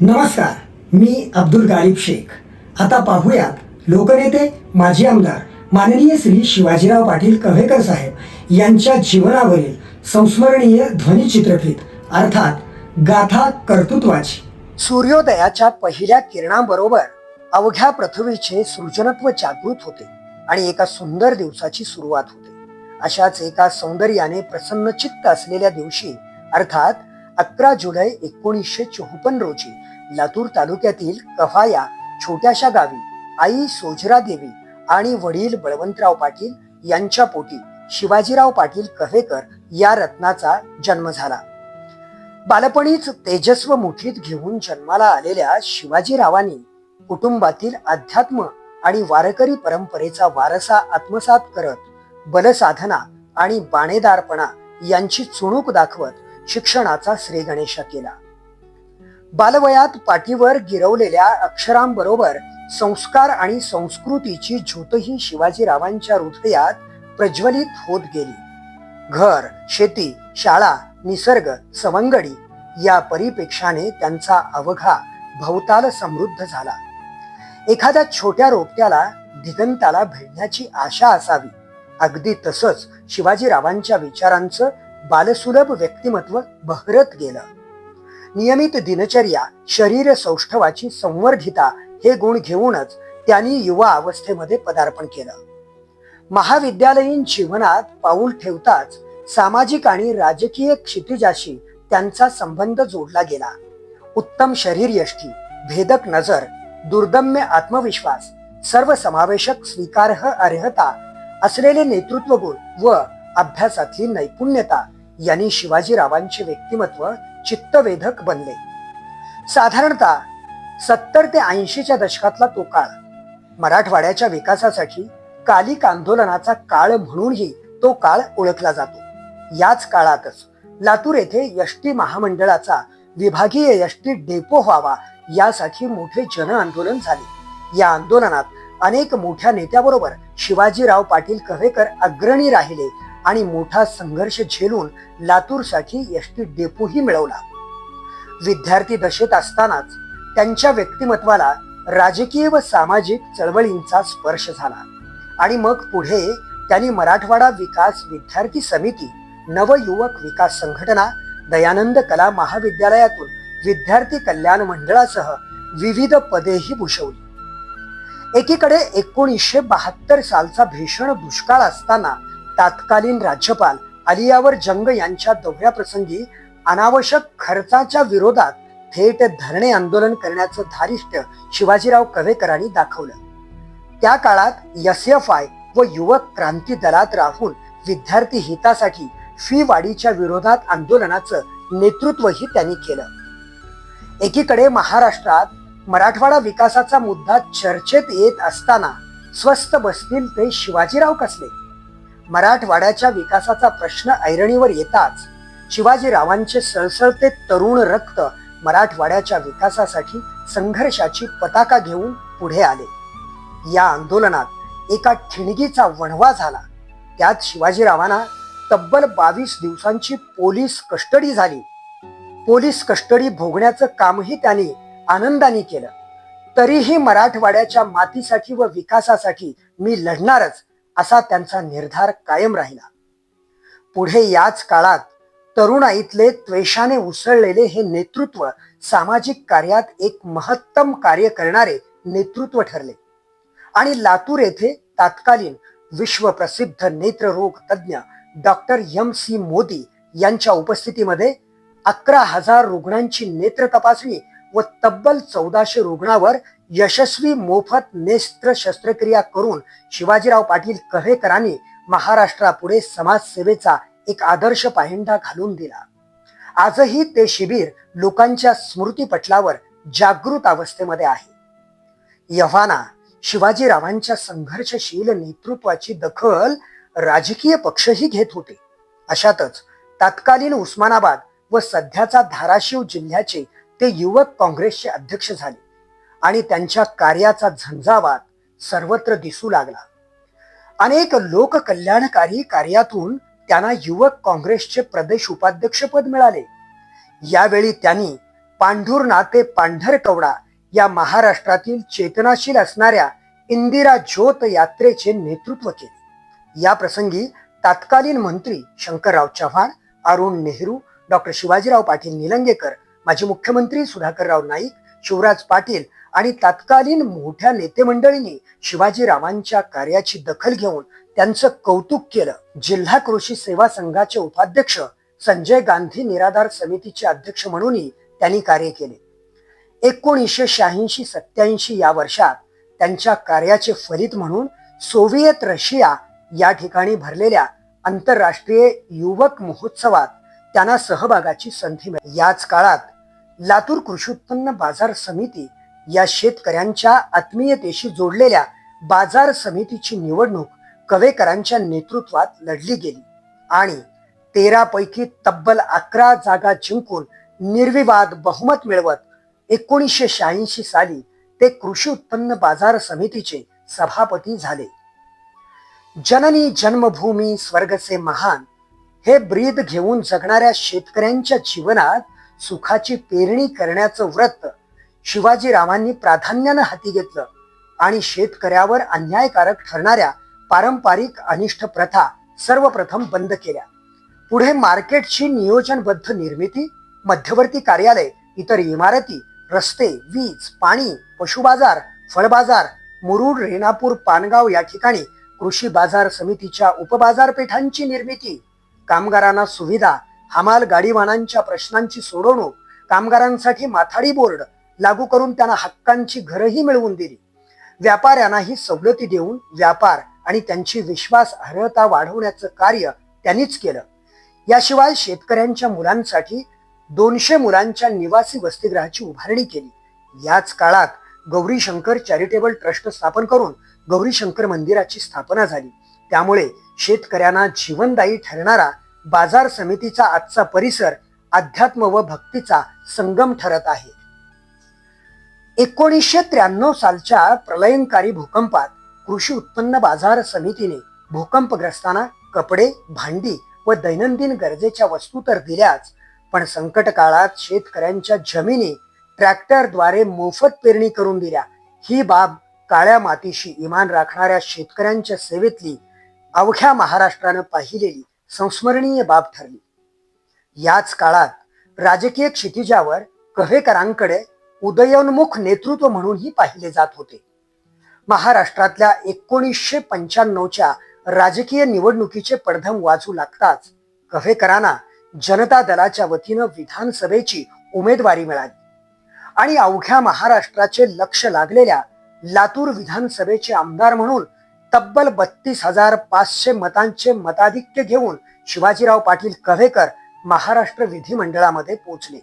नमस्कार मी अब्दुल गालिब शेख. आता पाहूयात लोकनेते माजी आमदार माननीय श्री शिवाजीराव पाटील कव्हेकर साहेब यांच्या जीवनावरील संस्मरणीय ध्वनिचित्रफित अर्थात गाथा कर्तृत्वाची. सूर्योदयाच्या पहिल्या किरणांबरोबर अवघ्या पृथ्वीचे सृजनत्व जागृत होते आणि एका सुंदर दिवसाची सुरुवात होते. अशाच एका सौंदर्याने प्रसन्नचित्त असलेल्या दिवशी अर्थात अकरा जुलै एकोणीसशे चोपन्न रोजी लातूर तालुक्यातील कफाया छोट्याशा गावी आई सोजरा देवी आणि वडील बळवंतराव पाटील यांच्या पोटी शिवाजीराव पाटील कहेकर या रत्नाचा जन्म झाला. बालपणीच तेजस्व मुठीत घेऊन जन्माला आलेल्या शिवाजीरावांनी कुटुंबातील अध्यात्म आणि वारकरी परंपरेचा वारसा आत्मसात करत बलसाधना आणि बाणेदारपणा यांची चुणूक दाखवत शिक्षणाचा श्रीगणेशा केला. बालवयात पाठीवर गिरवलेल्या अक्षरांबरोबर संस्कार आणि संस्कृतीची झोतही शिवाजीरावांच्या हृदयात प्रज्वलित होत गेली. घर शेती शाळा निसर्ग सवंगडी या परिपेक्षाने त्यांचा अवघा भवताल समृद्ध झाला. एखाद्या छोट्या रोपट्याला दिगंताला भेटण्याची आशा असावी. अगदी तसंच शिवाजीरावांच्या विचारांचं बालसुलभ व्यक्तिमत्व बहरत गेलं. नियमित दिनचर्या शरीर सौष्ठवाची संवर्धिता हे गुण घेऊनच त्यांनी युवा अवस्थेमध्ये पदार्पण केलं. महाविद्यालयीन जीवनात पाऊल ठेवताच सामाजिक आणि राजकीय क्षितिजाशी त्यांचा संबंध जोडला गेला. उत्तम शरीर यष्टी भेदक नजर दुर्दम्य आत्मविश्वास सर्वसमावेशक स्वीकार्ह अर्हता असलेले नेतृत्व गुण व अभ्यासातली नैपुण्यता यांनी शिवाजीरावांचे व्यक्तिमत्व चित्तवेधक बनले. साधारणतः सत्तर ते ऐंशीच्या दशकातला तो काळ मराठवाड्याच्या विकासासाठी कालिक आंदोलनाचा काळ म्हणूनही तो काळ ओळखला जातो. याच काळातच लातूर येथे यष्टी महामंडळाचा विभागीय यष्टी डेपो व्हावा यासाठी मोठे जन आंदोलन झाले. या आंदोलनात अनेक मोठ्या नेत्याबरोबर शिवाजीराव पाटील कव्हेकर अग्रणी राहिले आणि मोठा संघर्ष झेलून लातूरसाठी एसटी डेपोही मिळवला. विद्यार्थी दशेत असतानाच त्यांच्या व्यक्तिमत्वाला राजकीय व सामाजिक चळवळींचा स्पर्श झाला. आणि मग पुढे त्यांनी मराठवाडा विकास विद्यार्थी समिती नवयुवक विकास संघटना दयानंद कला महाविद्यालयातून विद्यार्थी कल्याण मंडळासह विविध पदेही भूषवली. एकीकडे एकोणीसशे बहात्तर सालचा भीषण दुष्काळ असताना तात्कालीन राज्यपाल अलियावर जंग यांच्या दौऱ्याप्रसंगी अनावश्यक खर्चाच्या विरोधात थेट धरणे आंदोलन करण्याचं धारिष्ट शिवाजीराव कवेकरांनी दाखवलं. त्या काळात एस एफ आय व युवक क्रांती दलात राहून विद्यार्थी हितासाठी फी वाढीच्या विरोधात आंदोलनाचं नेतृत्वही त्यांनी केलं. एकीकडे महाराष्ट्रात मराठवाडा विकासाचा मुद्दा चर्चेत येत असताना स्वस्त बसतील ते शिवाजीराव कसले? मराठवाड्याच्या विकासाचा प्रश्न ऐरणीवर येताच शिवाजीरावांचे सळसळते तरुण रक्त मराठवाड्याच्या विकासासाठी संघर्षाची पताका घेऊन पुढे आले. या आंदोलनात एका ठिणगीचा वणवा झाला. त्यात शिवाजीरावांना तब्बल बावीस दिवसांची पोलीस कस्टडी झाली. पोलीस कस्टडी भोगण्याचं कामही त्यांनी आनंदाने केलं. तरीही मराठवाड्याच्या मातीसाठी व विकासासाठी मी लढणारच असा त्यांचा निर्धार कायम राहिला. पुढे याच काळात तरुणाईतले त्वेषाने उसळलेले हे नेतृत्व सामाजिक कार्यात एक महत्तम कार्य करणारे नेतृत्व ठरले. आणि लातूर येथे तात्कालीन विश्वप्रसिद्ध नेत्ररोग तज्ज्ञ डॉक्टर एम सी मोदी यांच्या उपस्थितीमध्ये अकरा हजार रुग्णांची नेत्र तपासणी व तब्बल चौदाशे रुग्णावर यशस्वी मोफत नेस्त्र शस्त्रक्रिया करून शिवाजीराव पाटील कव्हेकरांनी महाराष्ट्रापुढे समाजसेवेचा एक आदर्श पाहिंडा घालून दिला. आजही ते शिबिर लोकांच्या स्मृतीपटलावर जागृत अवस्थेमध्ये आहे. यव्हाना शिवाजीरावांच्या संघर्षशील नेतृत्वाची दखल राजकीय पक्षही घेत होते. अशातच तत्कालीन उस्मानाबाद व सध्याचा धाराशिव जिल्ह्याचे ते युवक काँग्रेसचे अध्यक्ष झाले आणि त्यांच्या कार्याचा झंझावात सर्वत्र दिसू लागला. अनेक लोककल्याणकारी कार्यातून त्यांना युवक काँग्रेसचे प्रदेश उपाध्यक्षपद मिळाले. यावेळी त्यांनी पांढुर्णा ते पांढरकवडा या महाराष्ट्रातील चेतनाशील असणाऱ्या इंदिरा ज्योत यात्रेचे नेतृत्व केले. या प्रसंगी तत्कालीन मंत्री शंकरराव चव्हाण अरुण नेहरू डॉक्टर शिवाजीराव पाटील निलंगेकर माजी मुख्यमंत्री सुधाकरराव नाईक शिवराज पाटील आणि तत्कालीन मोठ्या नेते मंडळींनी शिवाजीरावांच्या कार्याची दखल घेऊन त्यांचं कौतुक केलं. जिल्हा कृषी सेवा संघाचे उपाध्यक्ष संजय गांधी निराधार समितीचे अध्यक्ष म्हणूनही त्यांनी कार्य केले. एकोणीसशे शहाऐंशी सत्याऐंशी या वर्षात त्यांच्या कार्याचे फलित म्हणून सोव्हिएत रशिया या ठिकाणी भरलेल्या आंतरराष्ट्रीय युवक महोत्सवात त्यांना सहभागाची संधी मिळाली. याच काळात लातूर कृषी उत्पन्न बाजार समिती या शेतकऱ्यांच्या आत्मीयतेशी जोडलेल्या बाजार समितीची निवडणूक कवेकरांच्या नेतृत्वात लढली गेली आणि तेरा पैकी तब्बल अकरा जागा जिंकून निर्विवाद बहुमत मिळवत एकोणीसशे शहाऐंशी साली ते कृषी उत्पन्न बाजार समितीचे सभापती झाले. जननी जन्मभूमी स्वर्गचे महान हे ब्रीद घेऊन जगणाऱ्या शेतकऱ्यांच्या जीवनात सुखाची पेरणी करण्याचं व्रत शिवाजीरावांनी प्राधान्यानं हाती घेतलं आणि शेतकऱ्यावर अन्यायकारक ठरणाऱ्या पारंपरिक अनिष्ट प्रथा सर्वप्रथम बंद केल्या. पुढे मार्केटची नियोजनबद्ध निर्मिती मध्यवर्ती कार्यालय इतर इमारती रस्ते वीज पाणी पशुबाजार फळबाजार मुरुड रेणापूर पानगाव या ठिकाणी कृषी बाजार समितीच्या उपबाजारपेठांची निर्मिती कामगारांना सुविधा हमाल गाडीवानांच्या प्रश्नांची सोडवणूक कामगारांसाठी माथाडी बोर्ड लागू करून त्यांना हक्कांची घरही मिळवून दिली. व्यापाऱ्यांनाही सवलती देऊन व्यापार आणि त्यांची विश्वासार्हता वाढवण्याचं कार्य त्यांनीच केलं. याशिवाय शेतकऱ्यांच्या मुलांसाठी दोनशे मुलांच्या निवासी वसतिगृहाची उभारणी केली. याच काळात गौरी शंकर चॅरिटेबल ट्रस्ट स्थापन करून गौरी शंकर मंदिराची स्थापना झाली. त्यामुळे शेतकऱ्यांना जीवनदायी ठरणारा बाजार समितीचा आजचा परिसर अध्यात्म व भक्तीचा संगम ठरत आहे. एकोणीसशे त्र्याण्णव सालच्या प्रलयंकारी भूकंपात कृषी उत्पन्न बाजार समितीने भूकंपग्रस्तांना कपडे भांडी व दैनंदिन गरजेच्या वस्तू तर दिल्याच पण संकट काळात शेतकऱ्यांच्या जमिनी ट्रॅक्टरद्वारे मोफत पेरणी करून दिल्या. ही बाब काळ्या मातीशी इमान राखणाऱ्या शेतकऱ्यांच्या सेवेतली अवघ्या महाराष्ट्रानं पाहिलेली. संस्मरणीय बाब ठरली. याच काळात राजकीय क्षितिजावर कव्हेकरांकडे उदयोन्मुख नेतृत्व म्हणूनही पाहिले जात होते. महाराष्ट्रातल्या एकोणीसशे पंच्याण्णवच्या राजकीय निवडणुकीचे पडधम वाजू लागताच कव्हेकरांना जनता दलाच्या वतीनं विधानसभेची उमेदवारी मिळाली आणि अवघ्या महाराष्ट्राचे लक्ष लागलेल्या लातूर विधानसभेचे आमदार म्हणून तब्बल बत्तीस हजार पाचशे मतांचे मताधिक्य घेऊन शिवाजीराव पाटील कव्हेकर महाराष्ट्र विधिमंडळामध्ये पोहोचले.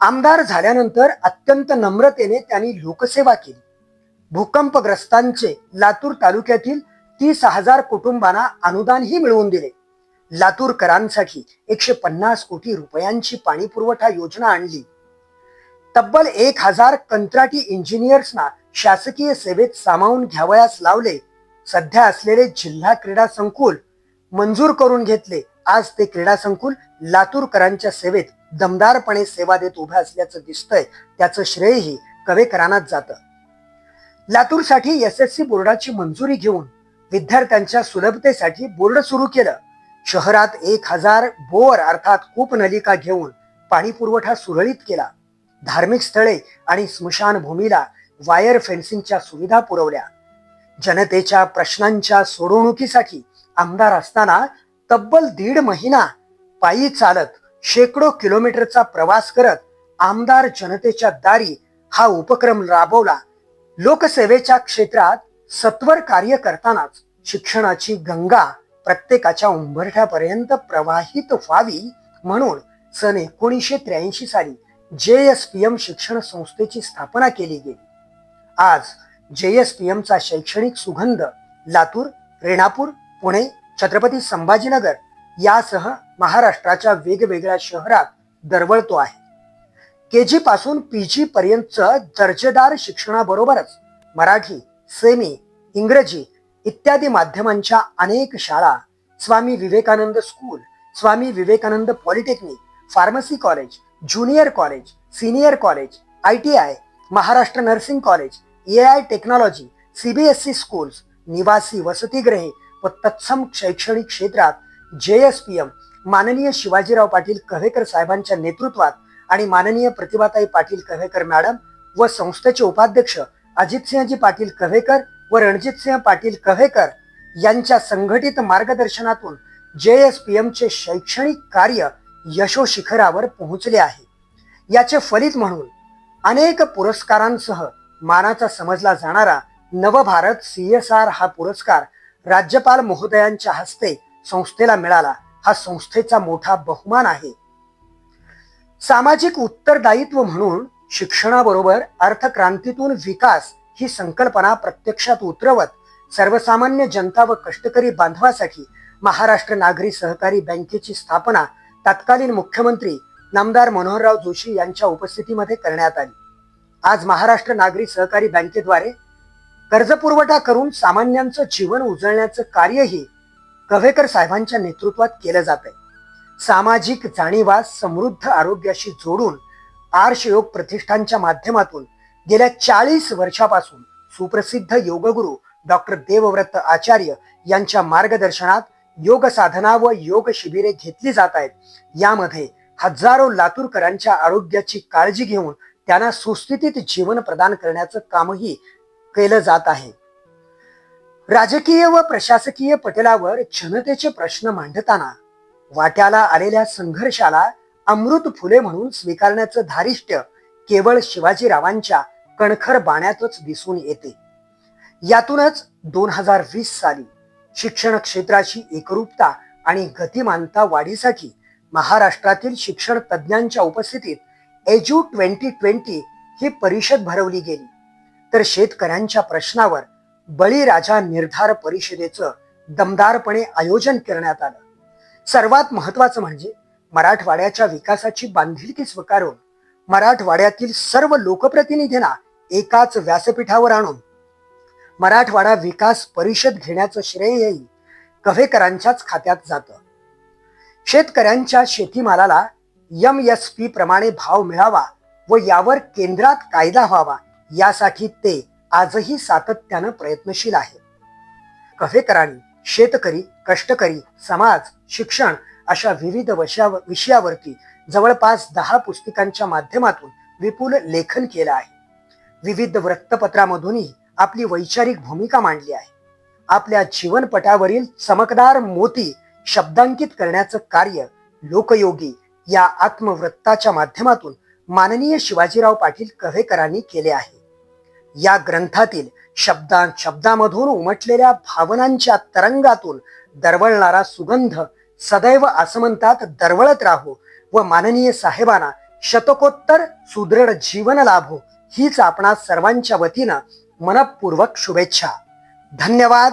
आमदार झाल्यानंतर अत्यंत नम्रतेने त्यांनी लोकसेवा केली. भूकंपग्रस्तांचे लातूर तालुक्यातील तीस हजार कुटुंबांना अनुदानही मिळवून दिले. लातूरकरांसाठी एकशे पन्नास कोटी रुपयांची पाणीपुरवठा योजना आणली. तब्बल एक हजार कंत्राटी इंजिनियर्सना शासकीय सेवेत सामावून घ्यावयास लावले. सध्या असलेले जिल्हा क्रीडा संकुल मंजूर करून घेतले. आज ते क्रीडा संकुल लातूरकरांच्या सेवेत दमदारपणे सेवा देत उभे असल्याचं दिसतंय. त्याचं श्रेयही कवेकरांनाच जातं. लातूरसाठी एस एस सी बोर्डाची मंजुरी घेऊन विद्यार्थ्यांच्या सुलभतेसाठी बोर्ड सुरू केलं. शहरात एक हजार बोअर अर्थात कूपनलिका घेऊन पाणी पुरवठा सुरळीत केला. धार्मिक स्थळे आणि स्मशानभूमीला वायर फेन्सिंगच्या सुविधा पुरवल्या. जनतेच्या प्रश्नांच्या सोडवणुकीसाठी आमदार असताना तब्बल दीड महिना पायी चालत शेकडो किलोमीटरचा प्रवास करत आमदार जनतेच्या दारी हा उपक्रम राबवला. लोकसेवेच्या क्षेत्रात सत्वर कार्य करतानाच शिक्षणाची गंगा प्रत्येकाच्या उंबरठ्यापर्यंत प्रवाहित व्हावी म्हणून सन एकोणीसशे त्र्याऐंशी साली जे एस पी एम शिक्षण संस्थेची स्थापना केली गेली. आज जे एस पी एमचा शैक्षणिक सुगंध लातूर रेणापूर पुणे छत्रपती संभाजीनगर यासह महाराष्ट्राच्या वेगवेगळ्या शहरात दरवळतो आहे. के जी पासून पी जी पर्यंत दर्जेदार शिक्षणाबरोबरच मराठी सेमी इंग्रजी इत्यादी माध्यमांच्या अनेक शाळा Swami Vivekananda school Swami Vivekananda polytechnic pharmacy college junior college senior college I T I Maharashtra nursing college A I technology CBSE schools निवासी वसतिगृहे व तत्सम शैक्षणिक क्षेत्रात जे एस पी एम माननीय शिवाजीराव पाटील कव्हेकर साहेबांच्या नेतृत्वात आणि माननीय प्रतिभाताई पाटील कव्हेकर मॅडम व संस्थेचे उपाध्यक्ष अजितसिंहजी पाटील कव्हेकर व रणजितसिंह पाटील कव्हेकर यांच्या संघटित मार्गदर्शनातून जे एस पी एमचे शैक्षणिक कार्य यशोशिखरावर पोहोचले आहे. याचे फलित म्हणून अनेक पुरस्कारांसह मानाचा समजला जाणारा नवभारत सी एस आर हा पुरस्कार राज्यपाल महोदयांच्या हस्ते संस्थेला मिळाला. हा संस्थेचा मोठा बहुमान आहे. सामाजिक उत्तरदायित्व म्हणून शिक्षणाबरोबर अर्थक्रांतीतून विकास ही संकल्पना प्रत्यक्षात उतरवत सर्वसामान्य जनता व कष्टकरी बांधवासाठी महाराष्ट्र नागरी सहकारी बँकेची स्थापना तत्कालीन मुख्यमंत्री नामदार मनोहरराव जोशी यांच्या उपस्थितीमध्ये करण्यात आली. आज महाराष्ट्र नागरी सहकारी बँकेद्वारे कर्जपुरवठा करून सामान्यांचं जीवन उजळण्याचं कार्यही कव्हेकर साहेबांच्या नेतृत्वात केलं जात आहे सामाजिक जाणीवा समृद्ध आरोग्याशी जोडून आर्षयोग प्रतिष्ठानच्या माध्यमातून गेल्या चाळीस वर्षापासून सुप्रसिद्ध योगगुरु डॉक्टर देवव्रत आचार्य यांच्या मार्गदर्शनात योग साधना व योग शिबिरे घेतली जात आहेत. यामध्ये हजारो लातूरकरांच्या आरोग्याची काळजी घेऊन त्यांना सुस्थितीत जीवन प्रदान करण्याचं कामही केलं जात आहे. राजकीय व प्रशासकीय पटलावर जनतेचे प्रश्न मांडताना वाट्याला आलेल्या संघर्षाला अमृत फुले म्हणून स्वीकारण्याचं धारिष्ट्य केवळ शिवाजीरावांच्या कणखर बाण्यातच दिसून येते. यातूनच दोन हजार वीस साली शिक्षण क्षेत्राची एकरूपता आणि गतिमानता वाढीसाठी महाराष्ट्रातील शिक्षण तज्ज्ञांच्या उपस्थितीत एज्यू ट्वेंटी ट्वेंटी ही परिषद भरवली गेली. तर शेतकऱ्यांच्या प्रश्नावर बळीराजा निर्धार परिषदेचं दमदारपणे आयोजन करण्यात आलं. सर्वात महत्वाचं म्हणजे मराठवाड्याच्या विकासाची बांधिलकी स्वीकारून मराठवाड्यातील सर्व लोकप्रतिनिधींना एकाच व्यासपीठावर आणून मराठवाडा विकास परिषद घेण्याचं श्रेयही कव्हेकरांच्याच खात्यात जातं. शेतकऱ्यांच्या शेतीमालाला एम एस पी प्रमाणे भाव मिळावा व यावर केंद्रात कायदा व्हावा यासाठी ते आजही सातत्यानं प्रयत्नशील आहे कफेकरांनी शेतकरी कष्टकरी समाज शिक्षण अशा विविध वशा विषयावरती जवळपास दहा पुस्तिकांच्या माध्यमातून विपुल लेखन केलं आहे. विविध वृत्तपत्रामधूनही आपली वैचारिक भूमिका मांडली आहे. आपल्या जीवनपटावरील चमकदार मोती शब्दांकित करण्याचं कार्य लोकयोगी या आत्मवृत्ताच्या माध्यमातून माननीय शिवाजीराव पाटील कव्हेकरांनी केले आहे. या ग्रंथातील शब्दां शब्दामधून उमटलेल्या भावनांच्या तरंगातून दरवळणारा सुगंध सदैव आसमंतात दरवळत राहो व माननीय साहेबांना शतकोत्तर सुदृढ जीवन लाभो हीच आपणा सर्वांच्या वतीनं मनपूर्वक शुभेच्छा. धन्यवाद.